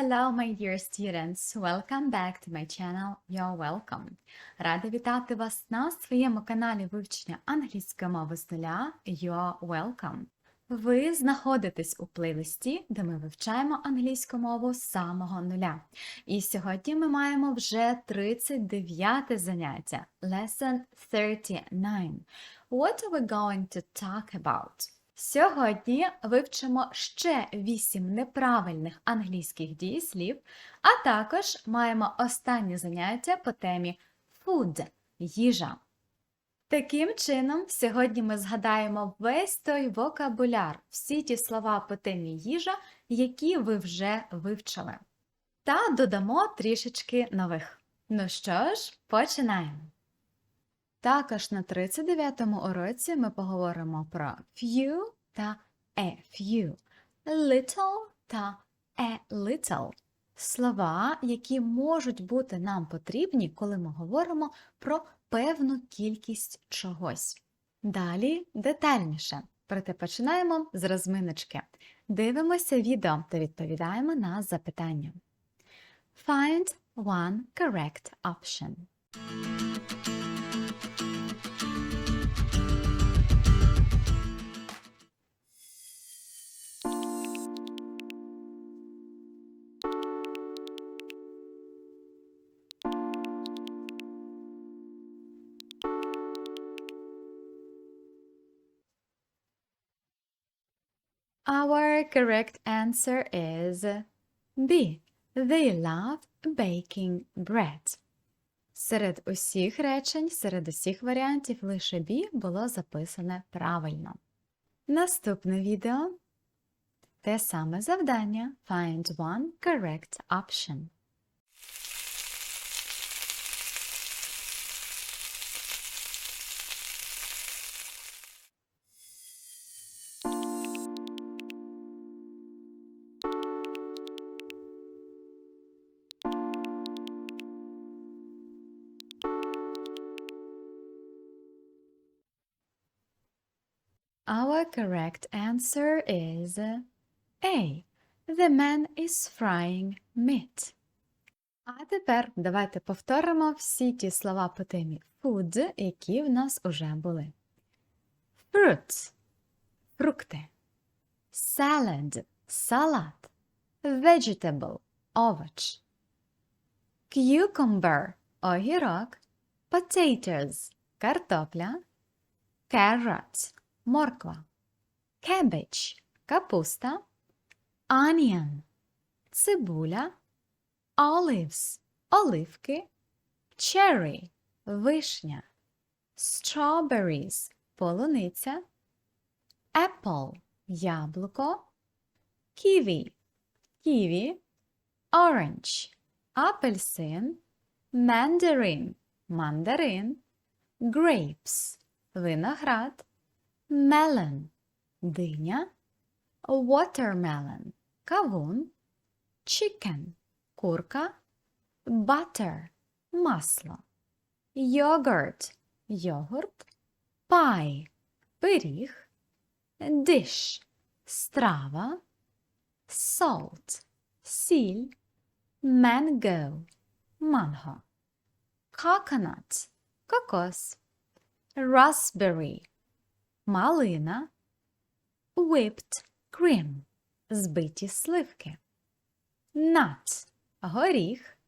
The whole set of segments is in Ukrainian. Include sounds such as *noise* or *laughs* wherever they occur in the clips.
hello, my dear students! Welcome back to my channel. You're welcome. Рада вітати вас на своєму каналі вивчення англійської мови з нуля. You're welcome. Ви знаходитесь у плейлисті, де ми вивчаємо англійську мову з самого нуля. І сьогодні ми маємо вже 39 заняття. Lesson 39. What are we going to talk about? Сьогодні вивчимо ще 8 неправильних англійських дієслів, а також маємо останнє заняття по темі food – їжа. Таким чином, сьогодні ми згадаємо весь той вокабуляр, всі ті слова по темі їжа, які ви вже вивчили. Та додамо трішечки нових. Ну що ж, починаємо. Також на 39-му уроці ми поговоримо про few та a few, little та a little. Слова, які можуть бути нам потрібні, коли ми говоримо про певну кількість чогось. Далі детальніше. Проте починаємо з розминочки. Дивимося відео та відповідаємо на запитання. Find one correct option. Our correct answer is B. They love baking bread. Серед усіх речень, серед усіх варіантів лише B було записане правильно. Наступне відео. Те саме завдання. Find one correct option. Correct answer is A. The man is frying meat. А тепер давайте повторимо всі ті слова по темі food, які в нас уже були. Fruits – фрукти. Salad – салат. Vegetable – овоч. Cucumber – огірок. Potatoes – картопля. Carrots – морква. Cabbage – капуста. Onion – цибуля. Olives – оливки. Cherry – вишня. Strawberries – полуниця. Apple – яблуко. Kiwi – ківі. Orange – апельсин. Mandarin – мандарин. Grapes – виноград. Melon – диня. Watermelon – кавун. Chicken – курка. Butter – масло. Yogurt – йогурт. Pie – пиріг. Dish – страва. Salt – сіль. Mango – манго. Coconut – кокос. Raspberry – малина. Whipped cream – збиті сливки. Nut – горіх.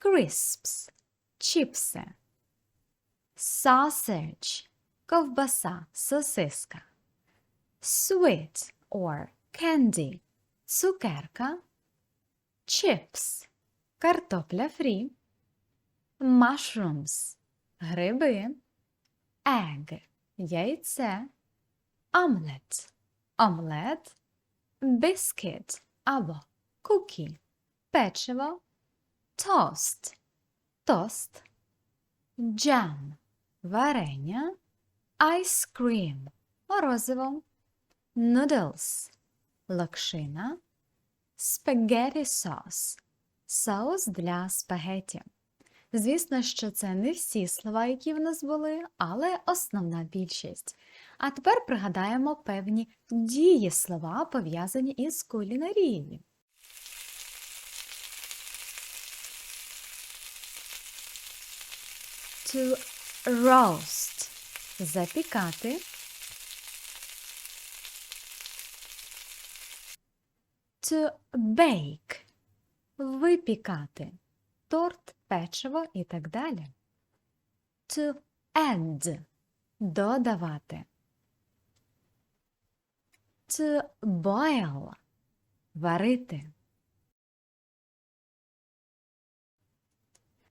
Crisps – чіпси. Sausage – ковбаса, сосиска. Sweet or candy – цукерка. Chips – картопля фрі. Mushrooms – гриби. Egg – яйце. Omelette – омлет. Biscuit або кукі – печиво. Toast – тост. Jam – варення. Cream – морозиво. Noodles – локшина. Spaghetti sauce – соус для спагеті. Звісно, що це не всі слова, які в нас були, але основна більшість. А тепер пригадаємо певні дієслова, пов'язані із кулінарією. To roast запікати. To bake випікати торт печиво і так далі. To add – додавати. To boil – варити.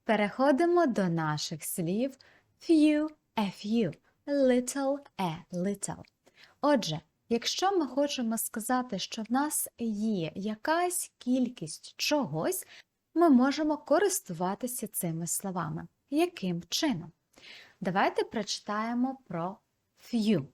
Переходимо до наших слів few, a few, little, a little. Отже, якщо ми хочемо сказати, що в нас є якась кількість чогось, ми можемо користуватися цими словами. Яким чином? Давайте прочитаємо про few.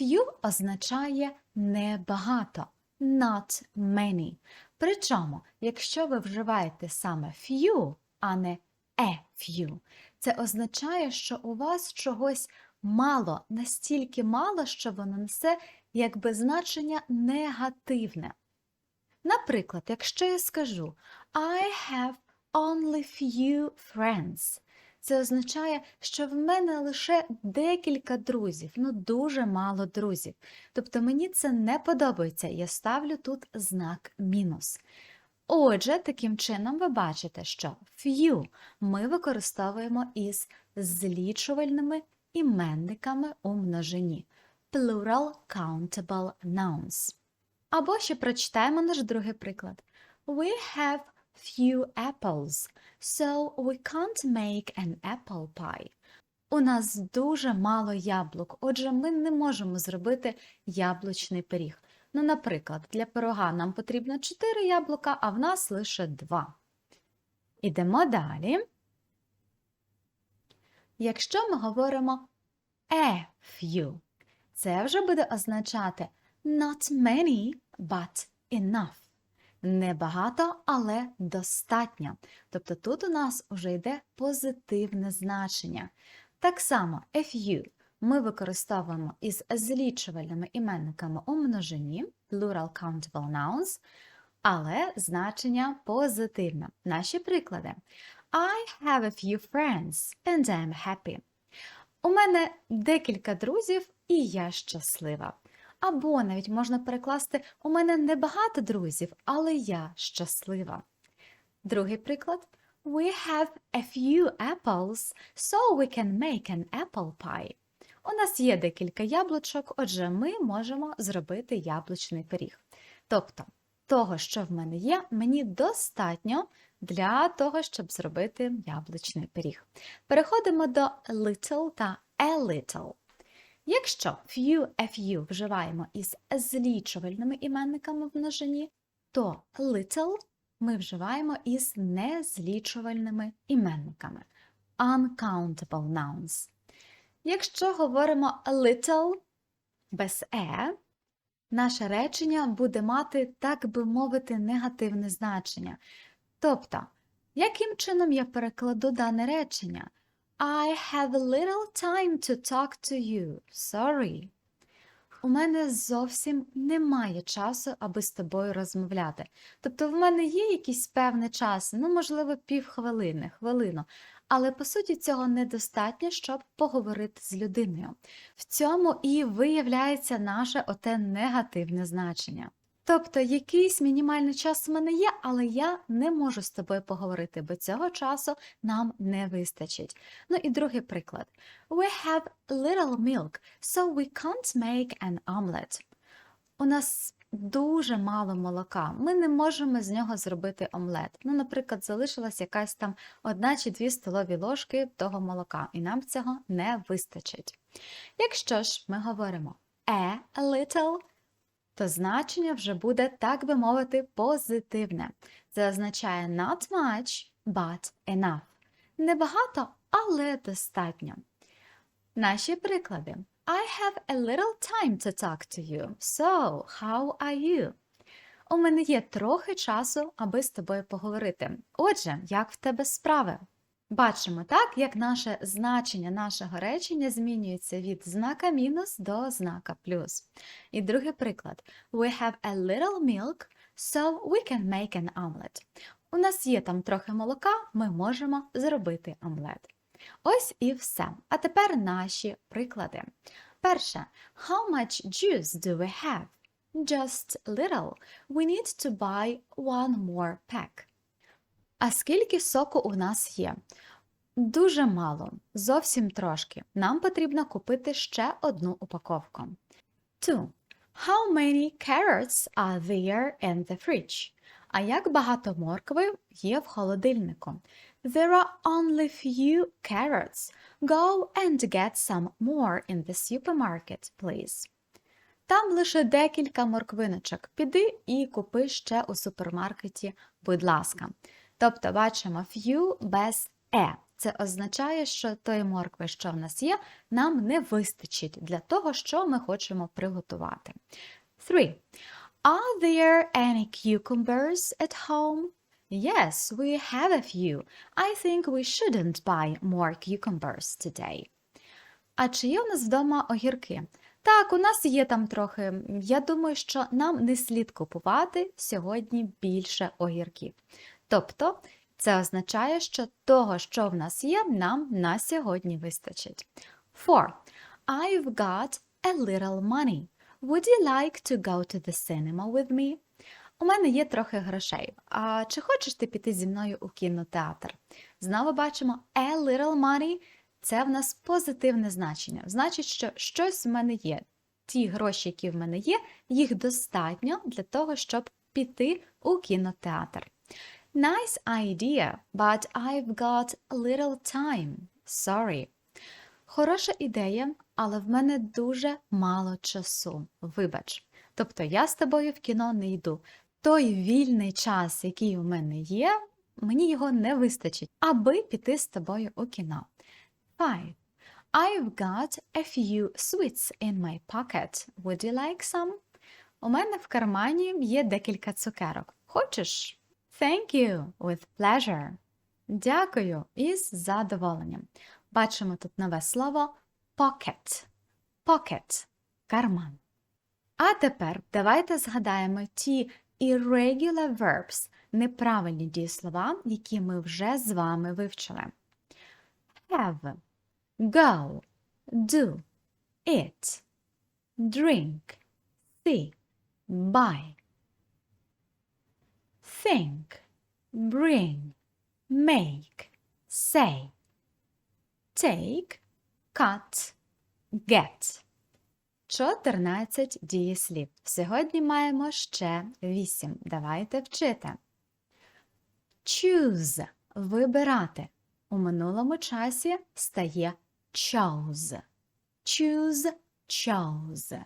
Few означає небагато, not many. Причому, якщо ви вживаєте саме few, а не a few, це означає, що у вас чогось мало, настільки мало, що воно несе якби значення негативне. Наприклад, якщо я скажу I have only few friends, це означає, що в мене лише декілька друзів, ну дуже мало друзів. Тобто мені це не подобається, я ставлю тут знак мінус. Отже, таким чином ви бачите, що few ми використовуємо із злічувальними іменниками у множині plural countable nouns. Або ще прочитаємо наш другий приклад. We have few apples, so we can't make an apple pie. У нас дуже мало яблук, отже, ми не можемо зробити яблучний пиріг. Ну, наприклад, для пирога нам потрібно 4 яблука, а в нас лише 2. Ідемо далі. Якщо ми говоримо a few, це вже буде означати not many, but enough. Небагато, але достатньо. Тобто тут у нас вже йде позитивне значення. Так само few ми використовуємо із злічувальними іменниками у множині plural countable nouns, але значення позитивне. Наші приклади. I have a few friends and I'm happy. У мене декілька друзів і я щаслива. Або навіть можна перекласти У мене небагато друзів, але я щаслива. Другий приклад. We have a few apples, so we can make an apple pie. У нас є декілька яблучок, отже, ми можемо зробити яблучний пиріг. Тобто, того, що в мене є, мені достатньо для того, щоб зробити яблучний пиріг. Переходимо до little та a little. Якщо few, a few вживаємо із злічувальними іменниками в множині, то little ми вживаємо із незлічувальними іменниками uncountable nouns. Якщо говоримо little без e, наше речення буде мати, так би мовити, негативне значення. Тобто, яким чином я перекладу дане речення? I have little time to talk to you. Sorry. У мене зовсім немає часу, аби з тобою розмовляти. Тобто в мене є якийсь певний час, ну, можливо, півхвилини, хвилину, але по суті цього недостатньо, щоб поговорити з людиною. В цьому і виявляється наше оте негативне значення. Тобто якийсь мінімальний час в мене є, але я не можу з тобою поговорити, бо цього часу нам не вистачить. Ну і другий приклад. We have little milk, so we can't make an omelette. У нас дуже мало молока. Ми не можемо з нього зробити омлет. Ну, наприклад, залишилась якась там одна чи дві столові ложки того молока, і нам цього не вистачить. Якщо ж ми говоримо a little, то значення вже буде, так би мовити, позитивне. Це означає not much, but enough. Небагато, але достатньо. Наші приклади. I have a little time to talk to you. So, how are you? У мене є трохи часу, аби з тобою поговорити. Отже, як в тебе справи? Бачимо так, як наше значення нашого речення змінюється від знака мінус до знака плюс. І другий приклад. We have a little milk, so we can make an omelette. У нас є там трохи молока, ми можемо зробити омлет. Ось і все. А тепер наші приклади. Перше. How much juice do we have? Just little. We need to buy one more pack. А скільки соку у нас є? Дуже мало, зовсім трошки. Нам потрібно купити ще одну упаковку. 2. How many carrots are there in the fridge? А як багато моркви є в холодильнику? There are only few carrots. Go and get some more in the supermarket, please. Там лише декілька морквиночок. Піди і купи ще у супермаркеті, будь ласка. Тобто бачимо few без е. Це означає, що тої моркви, що в нас є, нам не вистачить для того, що ми хочемо приготувати. 3. Are there any cucumbers at home? Yes, we have a few. I think we shouldn't buy more cucumbers today. А чи є у нас вдома огірки? Так, у нас є там трохи. Я думаю, що нам не слід купувати сьогодні більше огірків. Тобто, це означає, що того, що в нас є, нам на сьогодні вистачить. 4. I've got a little money. Would you like to go to the cinema with me? У мене є трохи грошей. А чи хочеш ти піти зі мною у кінотеатр? Знову бачимо a little money – це в нас позитивне значення. Значить, що щось в мене є. Ті гроші, які в мене є, їх достатньо для того, щоб піти у кінотеатр. Nice idea, but I've got little time. Sorry. Хороша ідея, але в мене дуже мало часу. Вибач. Тобто я з тобою в кіно не йду. Той вільний час, який у мене є, мені його не вистачить, аби піти з тобою у кіно. 5. I've got a few sweets in my pocket. Would you like some? У мене в кармані є декілька цукерок. Хочеш? Thank you, with pleasure. Дякую із задоволенням. Бачимо тут нове слово pocket. Pocket – карман. А тепер давайте згадаємо ті irregular verbs – неправильні дієслова, які ми вже з вами вивчили. Have, go, do, eat, drink, see, buy. Think, bring, make, say. Take, cut, get. 14 дієслів. Сьогодні маємо ще 8. Давайте вчити. Choose – вибирати. У минулому часі стає chose. Choose, chose.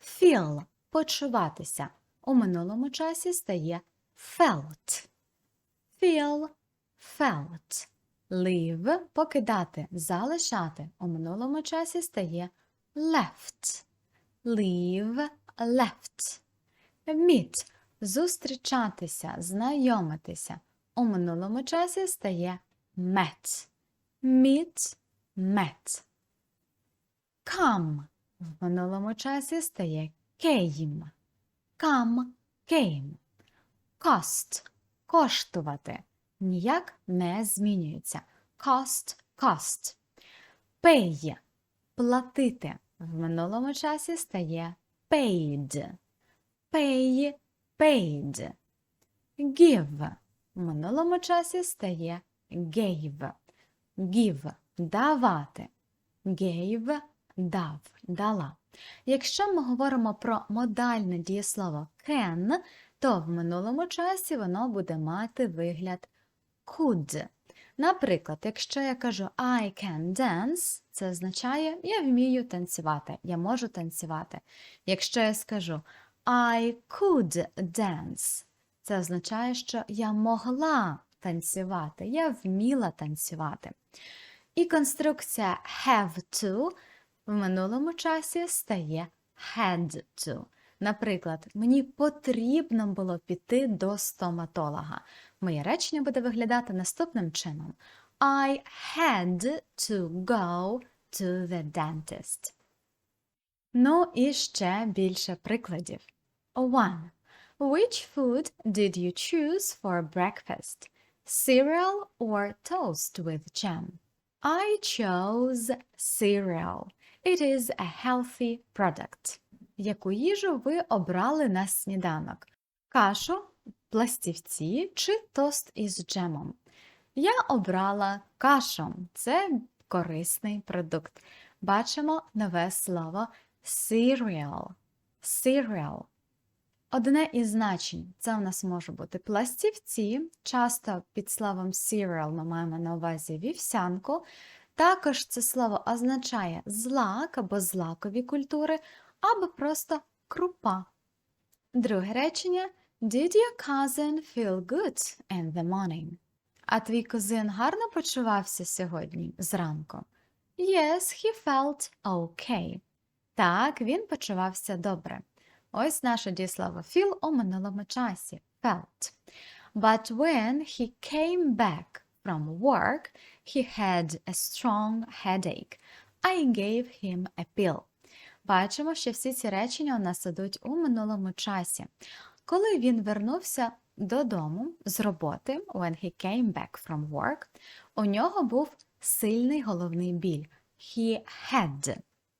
Feel – почуватися. У минулому часі стає felt. Feel, felt. Leave – покидати, залишати. У минулому часі стає left. Leave, left. Meet – зустрічатися, знайомитися. У минулому часі стає met. Meet, met. Come в минулому часі стає came. Come, came. Cost – коштувати. Ніяк не змінюється. Cost, cost. Pay – платити. В минулому часі стає paid. Pay, paid. Give в минулому часі стає gave. Give – давати. Gave – дав, дала. Якщо ми говоримо про модальне дієслово can, то в минулому часі воно буде мати вигляд could. Наприклад, якщо я кажу I can dance, це означає я вмію танцювати, я можу танцювати. Якщо я скажу I could dance, це означає, що я могла танцювати, я вміла танцювати. І конструкція have to в минулому часі стає had to. Наприклад, мені потрібно було піти до стоматолога. Моє речення буде виглядати наступним чином: I had to go to the dentist. Ну і ще більше прикладів. 1. Which food did you choose for breakfast? Cereal or toast with jam? I chose cereal. It is a healthy product. Яку їжу ви обрали на сніданок? Кашу, пластівці чи тост із джемом? Я обрала кашу. Це корисний продукт. Бачимо нове слово cereal. Cereal. Одне із значень це у нас може бути пластівці. Часто під словом cereal ми маємо на увазі вівсянку. Також це слово означає злак або злакові культури, або просто крупа. Друге речення Did your cousin feel good in the morning? А твій кузин гарно почувався сьогодні зранку? Yes, he felt okay. Так, він почувався добре. Ось наше дієслово feel у минулому часі felt. But when he came back from work, he had a strong headache. I gave him a pill. Бачимо, що всі ці речення у нас ідуть у минулому часі. Коли він вернувся додому з роботи, when he came back from work, у нього був сильний головний біль. He had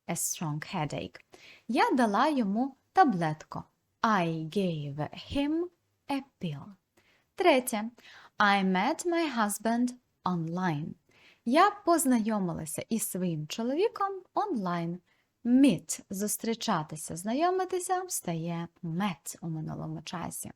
a strong headache. Я дала йому таблетку. I gave him a pill. Третє. I met my husband online. Я познайомилася із своїм чоловіком онлайн. Meet – зустрічатися, знайомитися стає met у минулому часі.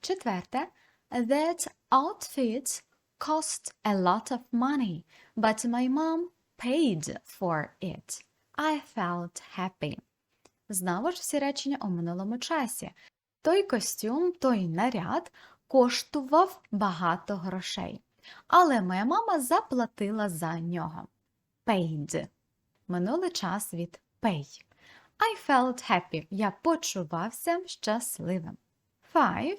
Четверте. That outfit cost a lot of money, but my mom paid for it. I felt happy. Знову ж всі речення у минулому часі. Той костюм, той наряд коштував багато грошей. Але моя мама заплатила за нього. Paid. Минулий час від pay. I felt happy. Я почувався щасливим. Five.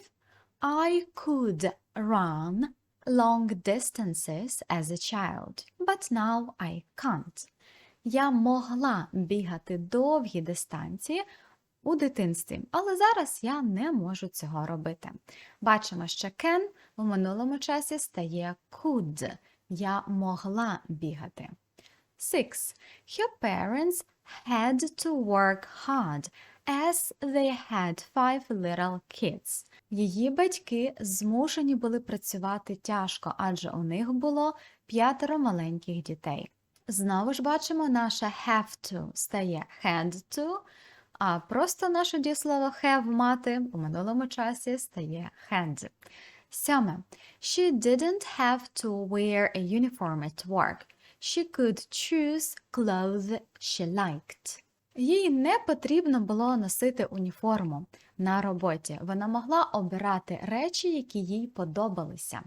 I could run long distances as a child, but now I can't. Я могла бігати довгі дистанції у дитинстві, але зараз я не можу цього робити. Бачимо, що can у минулому часі стає could. Я могла бігати. Six. Her parents had to work hard as they had five little kids. Її батьки змушені були працювати тяжко, адже у них було п'ятеро маленьких дітей. Знову ж бачимо, наше have to стає had to, а просто наше дієслово have мати у минулому часі стає had. Сьоме. She didn't have to wear a uniform at work. She could choose clothes she liked. Їй не потрібно було носити уніформу на роботі. Вона могла обирати речі, які їй подобалися.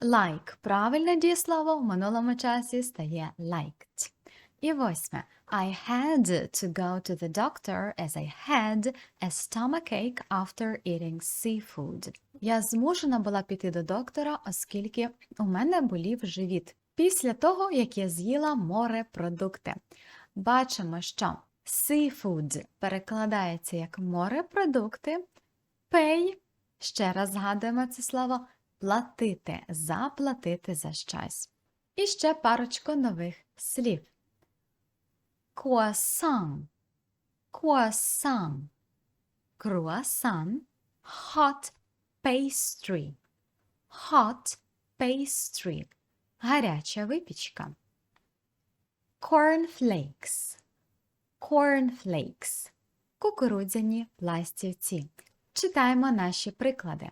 Like – правильне дієслово в минулому часі стає liked. І восьме. I had to go to the doctor as I had a stomachache after eating seafood. Я змушена була піти до доктора, оскільки у мене болів живіт після того, як я з'їла морепродукти. Бачимо, що seafood перекладається як морепродукти, pay, ще раз згадуємо це слово, платити, заплатити за щось. І ще парочку нових слів. Croissant, croissant, croissant, hot pastry, hot pastry, гаряча випічка. Cornflakes, cornflakes, кукурудзяні пластівці. Читаємо наші приклади.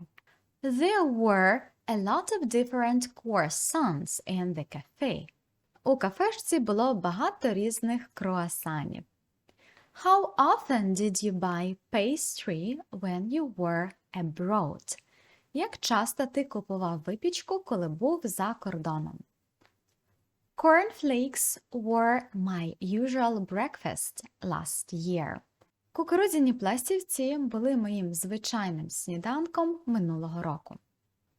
There were a lot of different croissants in the cafe. У кафешці було багато різних круасанів. How often did you buy pastry when you were abroad? Як часто ти купував випічку, коли був за кордоном? Cornflakes were my usual breakfast last year. Кукурудзяні пластівці були моїм звичайним сніданком минулого року.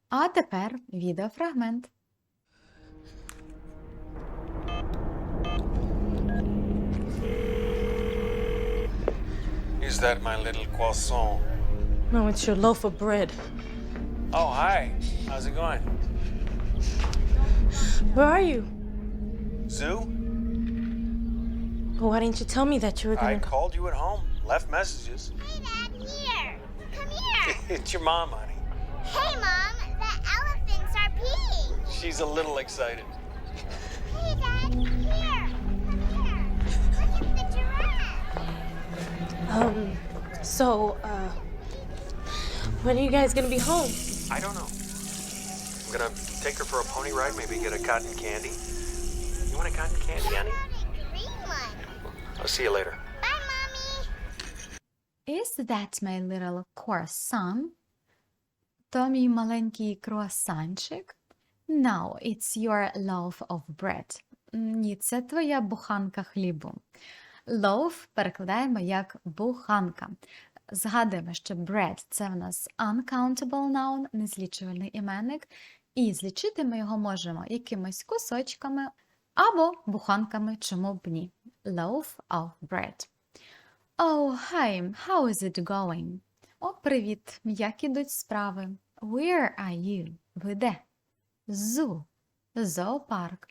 А тепер відеофрагмент. Is that my little croissant? No, it's your loaf of bread. Oh, hi. How's it going? Where are you? Zoo? Why didn't you tell me that you were gonna come? called you at home, left messages. Hey, Dad, here. Come here. *laughs* it's your mom, honey. hey, Mom. The elephants are peeing. She's a little excited. Hey, Dad, here. Come here. Look at the giraffe. Um, so, uh, when are you guys gonna be home? I don't know. I'm gonna take her for a pony ride, maybe get a cotton candy. You want a cotton candy, honey? How about a green one? I'll see you later. Bye, Mommy. Is that my little croissant? То мій маленький круасанчик? No, it's your loaf of bread. Ні, це твоя буханка хлібу. Loaf перекладаємо як буханка. Згадуємо, що bread – це в нас uncountable noun, незлічувальний іменник, і злічити ми його можемо якимись кусочками або буханками, чому б ні. Loaf of bread. Oh, hi, how is it going? О, привіт, як ідуть справи? Where are you? Ви де? Zoo. Зоопарк.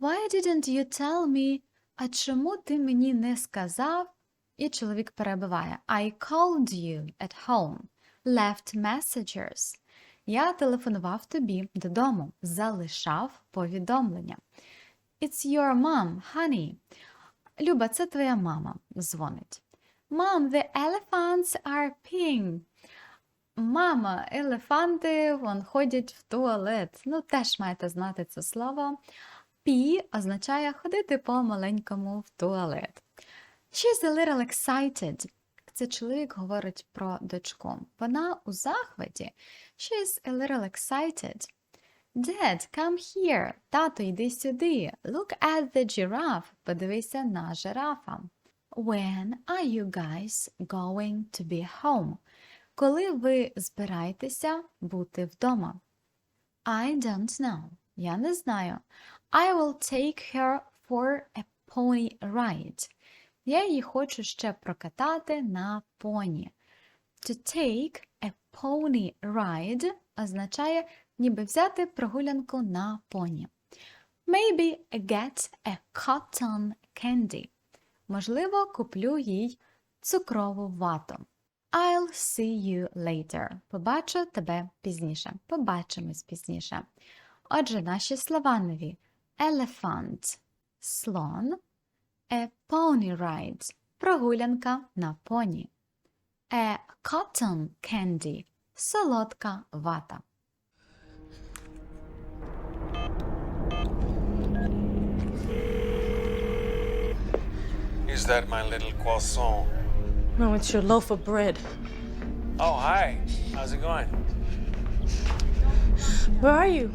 Why didn't you tell me? А чому ти мені не сказав? І чоловік перебиває. I called you at home. Left messages. Я телефонував тобі додому. Залишав повідомлення. It's your mom, honey. Люба, це твоя мама дзвонить. Mom, the elephants are peeing. Мама, елефанти вон ходять в туалет. Ну, теж маєте знати це слово. Pee означає ходити по маленькому в туалет. She's a little excited. Це чоловік говорить про дочку. Вона у захваті. She's a little excited. Dad, come here. Тато, йди сюди. Look at the giraffe. Подивися на жирафа. When are you guys going to be home? Коли ви збираєтеся бути вдома? I don't know. Я не знаю. I will take her for a pony ride. Я її хочу ще прокатати на поні. To take a pony ride означає ніби взяти прогулянку на поні. Maybe get a cotton candy. Можливо, куплю їй цукрову вату. I'll see you later. Побачу тебе пізніше. Побачимось пізніше. Отже, наші слова нові. Elephant – слон. A pony ride – прогулянка на поні. A cotton candy – солодка вата. Is that my little croissant? No, it's your loaf of bread. Oh, hi. How's it going? Where are you?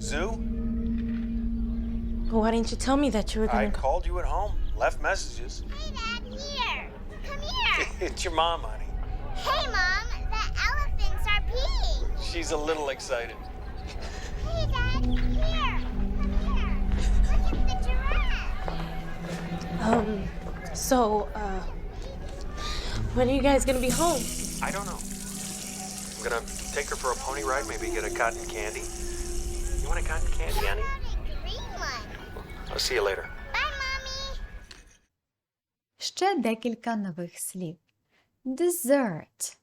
Zoo? Why didn't you tell me that you were gonna come? called you at home, left messages. Hey, Dad, here. Come here. *laughs* it's your mom, honey. hey, Mom. The elephants are peeing. She's a little excited. Hey, Dad, here. Come here. Look at the giraffe. Um, so, uh, when are you guys gonna be home? I don't know. I'm gonna take her for a pony ride, maybe get a cotton candy. You want a cotton candy, honey? I'll see you later. Bye, Mommy. Ще декілька нових слів. Dessert.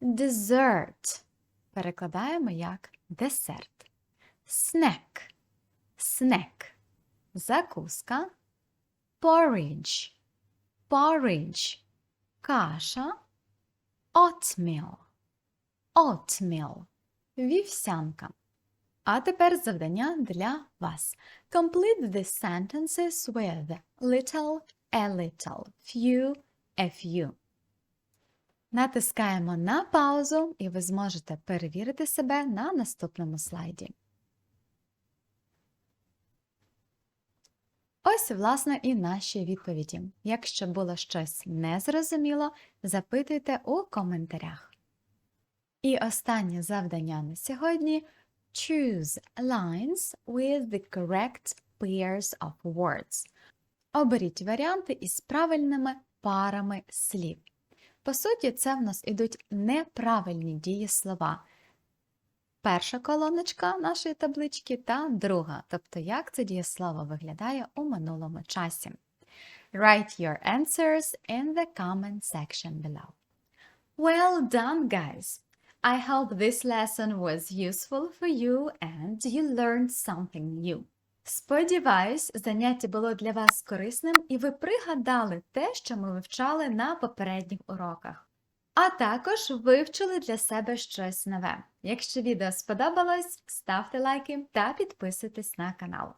Dessert. Перекладаємо як десерт. Snack. Snack. Закуска. Porridge. Porridge. Каша. Oatmeal. Oatmeal. Вівсянка. А тепер завдання для вас. Complete the sentences with little, a little, few, a few. Натискаємо на паузу, і ви зможете перевірити себе на наступному слайді. Ось, власне, і наші відповіді. Якщо було щось незрозуміло, запитуйте у коментарях. І останнє завдання на сьогодні Choose lines with the correct pairs of words. Оберіть варіанти із правильними парами слів. По суті, це в нас ідуть неправильні дієслова. перша колоночка нашої таблички та друга, тобто як це дієслово виглядає у минулому часі. Write your answers in the comment section below. Well done, guys! I hope this lesson was useful for you and you learned something new. Сподіваюсь, заняття було для вас корисним і ви пригадали те, що ми вивчали на попередніх уроках. А також вивчили для себе щось нове. Якщо відео сподобалось, ставте лайки та підписуйтесь на канал.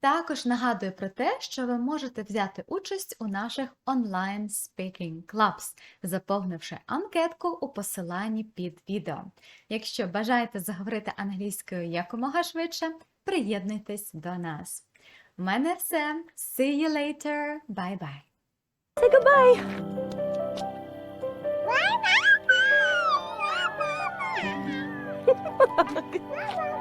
Також нагадую про те, що ви можете взяти участь у наших онлайн Speaking Clubs, заповнивши анкетку у посиланні під відео. Якщо бажаєте заговорити англійською якомога швидше, приєднуйтесь до нас. У мене все. See you later. Bye-bye. Say goodbye. Bye bye. *laughs*